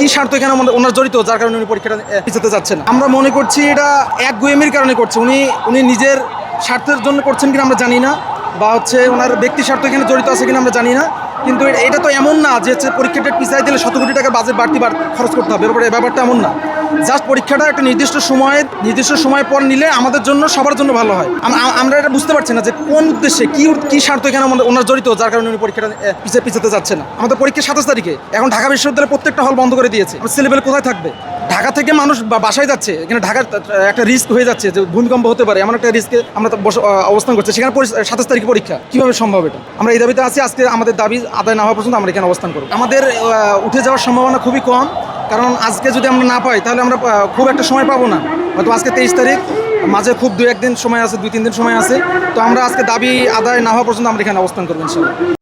কি স্বার্থ এখানে ওনার জড়িত, যার কারণে উনি পরীক্ষাটা পিছাতে যাচ্ছেন। আমরা মনে করছি এটা এক গুয়েমির কারণে করছে। উনি উনি নিজের স্বার্থের জন্য করছেন কিনা আমরা জানি না, বা হচ্ছে ওনার ব্যক্তি স্বার্থ এখানে জড়িত আছে কিনা আমরা জানি না। কিন্তু এটা তো এমন না যে হচ্ছে পরীক্ষাটা পিছাই দিলে শত কোটি টাকা বাজেট বাড়তি বাড়- খরচ করতে হবে। ব্যাপারে ব্যাপারটা এমন না। জাস্ট পরীক্ষাটা একটা নির্দিষ্ট সময়ে, নির্দিষ্ট সময় পর নিলে আমাদের জন্য সবার জন্য ভালো হয়। আম- আম- আমরা এটা বুঝতে পারছি না যে কোন উদ্দেশ্যে কি কি স্বার্থ এখানে ওনার জড়িত, যার কারণে উনি পরীক্ষাটা পিছিয়ে পিছাতে যাচ্ছে না। আমাদের পরীক্ষা সাতাশ তারিখে। এখন ঢাকা বিশ্ববিদ্যালয়ের প্রত্যেকটা হল বন্ধ করে দিয়েছে। ছেলেবেলে কোথায় থাকবে? ঢাকা থেকে মানুষ বাসায় যাচ্ছে। এখানে ঢাকার একটা রিস্ক হয়ে যাচ্ছে যে ভূমিকম্প হতে পারে। এমন একটা রিস্কে আমরা অবস্থান করছি। সেখানে সাতাশ তারিখে পরীক্ষা। কীভাবে সম্ভব এটা? আমরা এই দাবিতে আছি। আজকে আমাদের দাবি আদায় না হওয়া পর্যন্ত আমরা এখানে অবস্থান করব। আমাদের উঠে যাওয়ার সম্ভাবনা খুবই কম। কারণ আজকে যদি আমরা না পাই, তাহলে আমরা খুব একটা সময় পাবো না। হয়তো আজকে তেইশ তারিখ, মাঝে খুব দু একদিন সময় আছে দুই তিন দিন সময় আছে। তো আমরা আজকে দাবি আদায় না হওয়া পর্যন্ত আমরা এখানে অবস্থান করব, ইনশাল্লাহ।